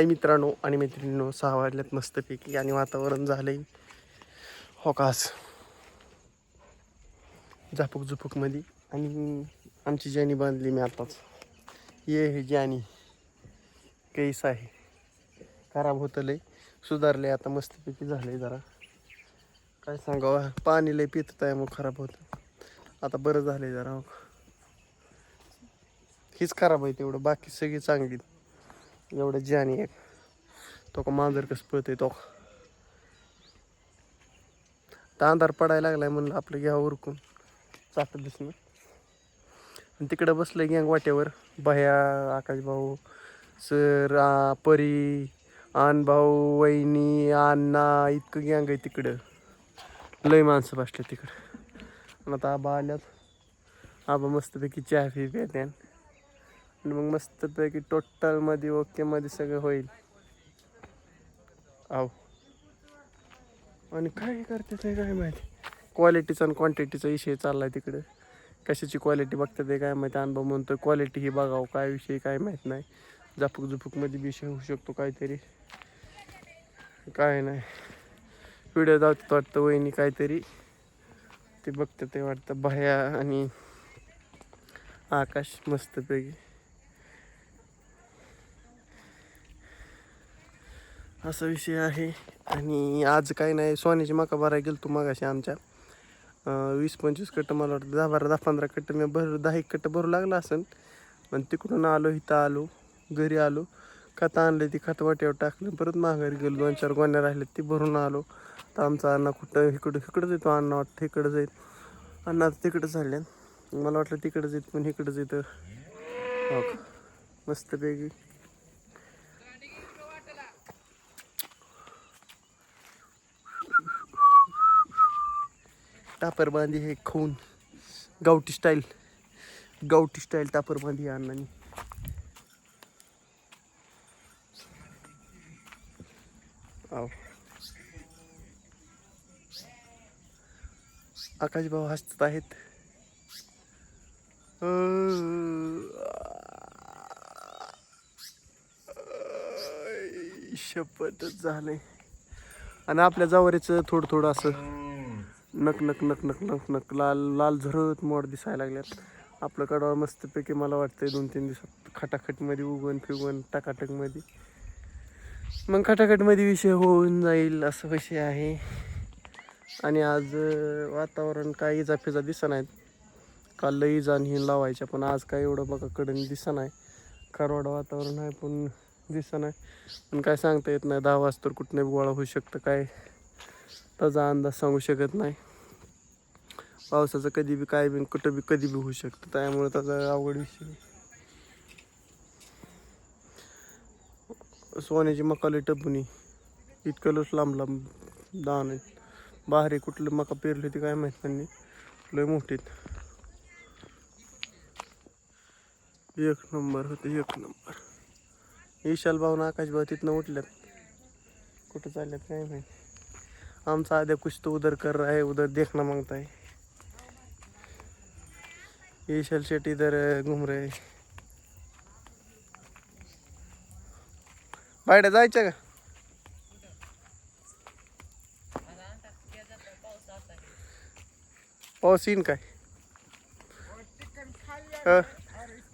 काही मित्रांनो आणि मैत्रिणींनो सहा वाजल्यात मस्तपैकी आणि वातावरण झालंय. होकास झापूक झुपूकमध्ये आणि आमची ज्यानी बांधली मी आताच. ये हे ज्यानी कैस आहे. खराब होतं लय. सुधारले आता मस्तपैकी झालंय जरा. काय सांगावं? पाणी लय पित आहे मग खराब होतं. आता बरं झालंय जरा. हो. हीच खराब आहे तेवढं. बाकी सगळी चांगली. एवढं ज्यानी एक. तो का मांजर कसं पळतंय तो. का. आता अंधार पडायला लागलाय म्हणलं आपलं घ्या उरकून. चाट दिसणं. आणि तिकडं बसलं गँग वाट्यावर. भया आकाश भाऊ सर परी आन भाऊ वहिनी अण्णा इतकं गँग आहे तिकडं. लय माणसं बसले तिकडं. आणि आता आबा आल्यात. आबा मस्तपैकी चहा फी प्यात्यान आणि मग मस्तपैकी टोटलमध्ये ओकेमध्ये सगळं होईल. आव. आणि काय करते ते काय माहिती? क्वालिटीचा आणि क्वांटिटीचा विषय आहे तिकडे. कशाची क्वालिटी बघतात ते काय माहिती? अनुभव म्हणतो क्वालिटी ही बघावं काय विषय काय माहीत नाही. झापूक झुपूकमध्ये विषय होऊ शकतो काहीतरी. काय नाही. व्हिडिओ दाखवत वाटतं वहिनी काहीतरी. ते बघतं ते वाटतं भया आणि आकाश मस्तपैकी. असा विषय आहे. आणि आज काय नाही सोन्याची मका भरायला गेलो तू मगाशी आमच्या. वीस पंचवीस कट्ट मला वाटतं दहा बारा दहा पंधरा कट्ट मी भर दहा एक कट्ट भरू लागला असेल पण तिकडून आलो इथं आलो घरी आलो. खत आणलं ती खत वाट्यावर टाकलं परत माघारी गेलो दोन चार गोण्या राहिल्या ती भरून आलो. तर आमचा अण्णा कुठं इकडं इकडंच येतो अण्णा वाटतं इकडंच येत अण्णा आता तिकडंच झाले मला वाटलं तिकडंच येत पण इकडंच येतं. हो मस्तपैकी. टापर बांधी हे खाऊन गावठी स्टाईल गावठी स्टाईल टापर बांधी आहे अण्णांनी. आकाश भाऊ हसत आहेत. शपथच झालंय. आणि आपल्या जवारीचं थोडं थोडं असं नक नक नक नक नक नक लाल लाल झरत मोड दिसायला लागल्यात. आपलं कडवा मस्तपैकी मला वाटतंय दोन तीन दिवसात खटाखटमध्ये उगवण फिगवण टाकाटकमध्ये. मग खटाखटमध्ये विषय होऊन जाईल असं विषय आहे. आणि आज वातावरण काय इजा फिजा दिसा नाहीत. काल लई इजा आणि हे लावायच्या पण आज काय एवढं बघा कडून दिसा नाही. खारवाड वातावरण आहे पण दिसा नाही. पण काय सांगता येत नाही दहा वाजता तर कुठं गोळा होऊ शकतं काय? त्याचा अंदाज सांगू शकत नाही. पावसाचं कधी बी काय बी कुठं बी कधी बी होऊ शकतं. त्यामुळे त्याचा अवघड विषय सोन्याची मकाली टपुनी इतकं लस लांब लांब दान आहेत. बाहेर कुठलं मका पेरली होती काय माहीत त्यांनी लय मोठीत एक नंबर होते एक नंबर. विशाल भाऊ ना आकाश भाऊ तिथनं उठल्यात. कुठं चालल्यात काय माहिती. आमचा आद्या कुछ तो उधर कर रहा है उधर देखना माँगता है। विशाल शेट इधर घूम रहे. बाहेर जायचं का? पाऊस येईन काय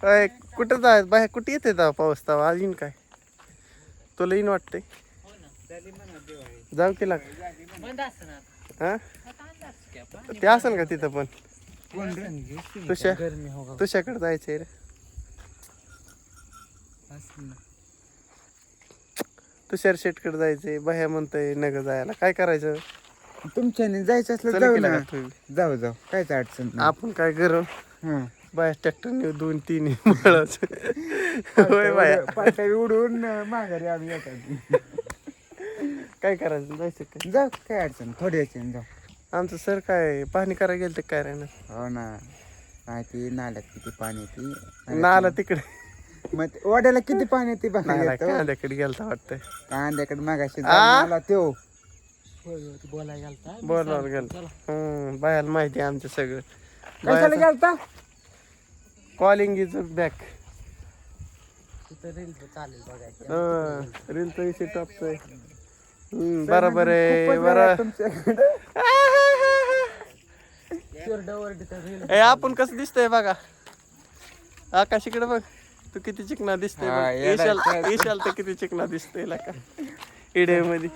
अय, कुठं जाय बाहेर कुठे येते पाऊस तेव्हा आज येईन काय तुला येईन वाटते। जाऊ केला बंद असणार हा? ते असेल का तिथं पण? तुझ्या गरमी तुझ्याकडे जायचंय रे. तुषार शेटकडे जायचंय. बाह्या म्हणतोय नग जायला. काय करायचं? तुमच्याने जायचं असलं जाऊ की ना. लागा. जाऊ जाऊ. कायच अडचण नाही. आपण काय करू? हं. बाया ट्रॅक्टरने दोन तीन मळच. होय बाया पाट्या उडून माघारी आम्ही येतात. काय करायचं? जायचं काय जाऊ काय अडचण? थोडी अडचण जाऊ. आमचं सर काय पाहणी करायला गेलं काय राहणार हो ना. नाही ती नाल्यात किती पाणी येते. नाला तिकडे. मग ते वाड्याला किती पाणी येते बघा नाला. कांद्याकडे गेलता वाटतंय कांद्याकडे मागाशी आ? जाऊन आला त्यो बोलायला गेलता. बोलवर गेलं हम्म बायाला माहिती आहे आमचं सगळं. कशाला गेलता? कॉलिंग इज बॅक तर रील चालेल बघायचं. रील तर विषय टॉपचा आहे. हम्म, बरोबर आहे बरं ए आपण कसं दिसतंय बघा. आकाश इकडे बघ तू किती चिकना दिसतोय हा, बघ. ईशाल तर किती चिकना दिसतोय का? इडे मध्ये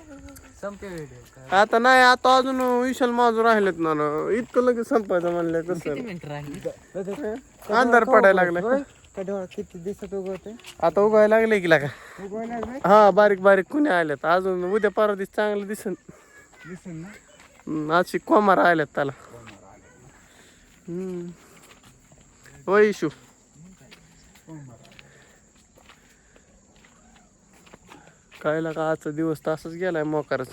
आता नाही आता अजून विशाल माझं राहिलेत ना ना. इतकं लगेच संपायचं म्हणलं कसं अंधार पडायला लागलाय. किती दिवसात उगवते आता उगायला लागले की लागा. उगवायला? हा बारीक बारीक कुणी आल्यात. अजून उद्या परवा दिवस चांगलं दिसन. दिसेल ना? हम्म, आज कोमार आल्यात त्याला. हम्म. होय इशू. काय लागा आजचा दिवस तासच गेलाय मोकारच.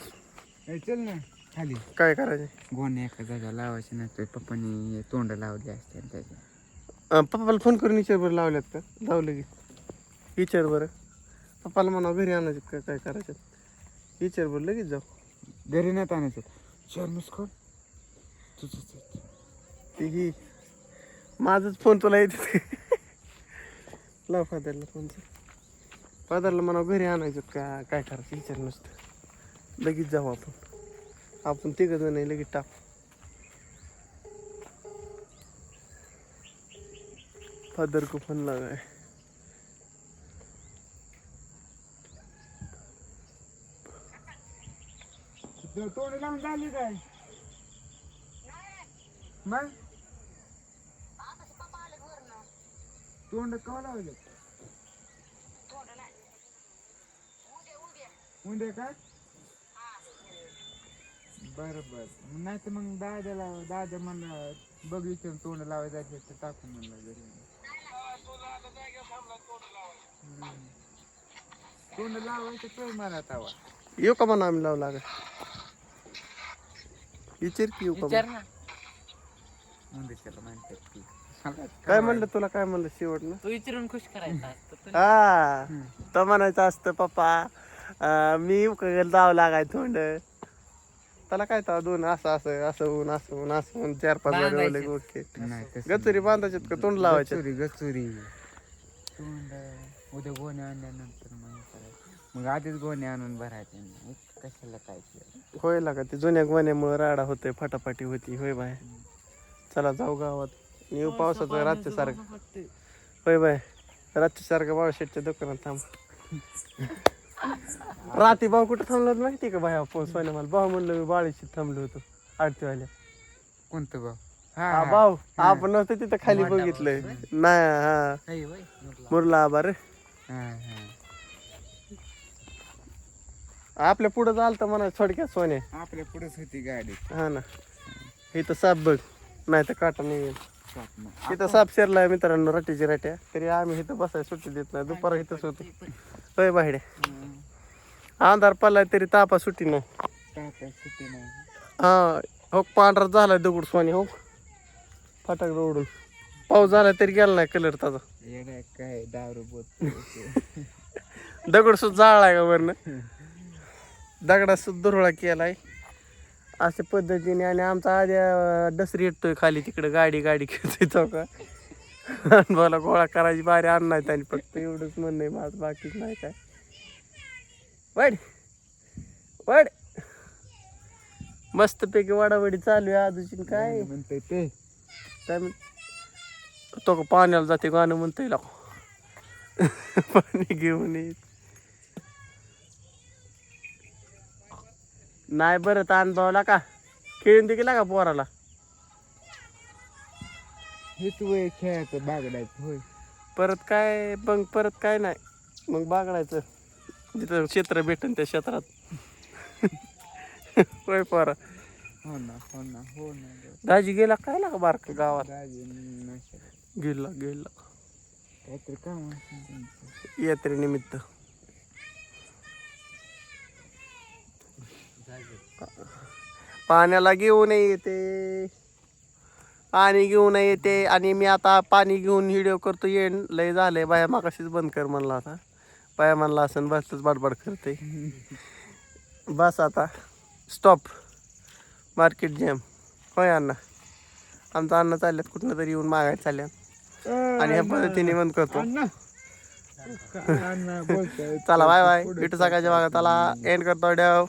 ए, चल ना खाली. काय करायचं? गोण्या एका जागा लावायचे ना ते पप्पानी तोंड लावले असते त्याचे. अं, पप्पाला फोन करून विचार बरं लावल्यात का? लावलं की. विचार बरं. पप्पाला म्हणा घरी आणायचं का काय करायचं? विचार बरं लगेच जाऊ. घरी नाही आणायचं. चार मिस कॉल तुझं ही माझाच फोन तुला येते लाव फादरला फोनचं फादरला म्हणा घरी आणायचं का काय करायचं? विचार नसतं. लगेच जाऊ आपण. आपण तिघं जण लगेच टाकू. फादर को फोन लगाय। तोंड लावून झाली काय? मग? तोंड कवा लावले? उद्या का? बरं बरं. नाही तर मग दादाला दादा म्हणलं बघ विचारून तोंड लावायचं असेल तर टाकून म्हणलं घरी. तोंड लावायचं तर मला तवा येऊ का म्हणा आम्ही लावू लागत विचार की येऊ का विचार म्हणा. ना. उद्याच्याला म्हणतात की काय म्हणलं तुला? काय म्हणलं शेवट ना तू विचारून खुश करायचा असतं हा. तर म्हणायचं असतं पप्पा अं, मी उकळेल जावं लागाय थोंड त्याला काय तर दोन असं असं असं होऊन असं होऊन असं होऊन चार पाच ओले ओके नाही तसं गचुरी बांधायच्यात का? तोंड लावायचे गचुरी गचुरी. तोंड उद्या गोण्या आणल्यानंतर मग करायचं. मग आधीच गोण्या आणून भरायचे. इतकं कशाला काय केलं? होय लागा ते जुन्या गोण्यामुळे राडा होते फटाफटी होती होय बाय. चला जाऊ गावात. येऊ पावसाचं रातच्या सारखं. होय बाय. रातच्या सारखं बाळशेटच्या दुकानात थांब. रात्री भाऊ कुठं थांबलो होतो माहिती का भाई फोन सोन्या मला भाऊ म्हणलं मी बाळीशी थांबलो होतो. आरतीवाल्या. कोणतं भाऊ? हा भाऊ आपण नव्हतं तिथं खाली बघितलंय. नाही हा. मुरला आभार हा. हा आपल्या पुढं चालतं म्हणा थोडक्यात सोने. आपल्या पुढेच होती गाडी. हा ना. इथं साप बघ. नाही तर काटा नाही इथं साप शिरलाय मित्रांनो रट्टीची रट्या. तरी आम्ही इथं बसाय सुट्टी देत नाही. दुपार इथंच होतो होय बाहेर. अंधार पडलाय तरी तापा सुट्टी नाही. हा हो पांढरा झालाय दगड सोने हो. फटाक उडून पाऊस झाला तरी गेला नाही कलर त्याचा. काय दारू बोत दगड सुद्धा जाळलाय का वरनं? दगडात सुद्धा दुरळा केलाय. अशा पद्धतीने आणि आमचा आद्या डसरी येतोय खाली तिकडे गाडी गाडी खेळतोय चौका बोला गोळा करायची बारी आणणार आणि फक्त एवढंच म्हणणं आहे माझं बाकीच नाही काय. वाढ वाढ मस्तपैकी वाडावडी चालू आहे आजूची काय? म्हणते ते? काय म्हण तो पाण्याला जाते गाणं म्हणतोय लाव पाणी घेऊन येत नाही बरं ताण भावला का खेळून दे गेला का पोराला. हेच वय खेळायचं बागडायचं होय. परत काय मग परत काय नाही. मग बागडायचं. जिथं क्षेत्र भेटन त्या क्षेत्रात. होय पोरा. हो ना हो ना हो ना दाजी गेला काय लागा बारका गावात? गेला. गेला काहीतरी काम असेल त्यांचं. यात्रेनिमित्त पाण्याला घेऊन येते. पाणी घेऊन येते आणि मी आता पाणी घेऊन व्हिडिओ करतो येण लय झालंय. बाया मागाशीच बंद कर म्हणला आता. बाया म्हणला असं बसच बडबड करते. बस आता. स्टॉप मार्केट जॅम होय अण्णा? आमचा अण्णा चालल्यात कुठनं तरी येऊन मागायला चालल्यात. आणि ह्या पद्धतीने बंद करतो. चला बाय बाय. भेटू सकाळच्या भागात. चला एंड करतो डेव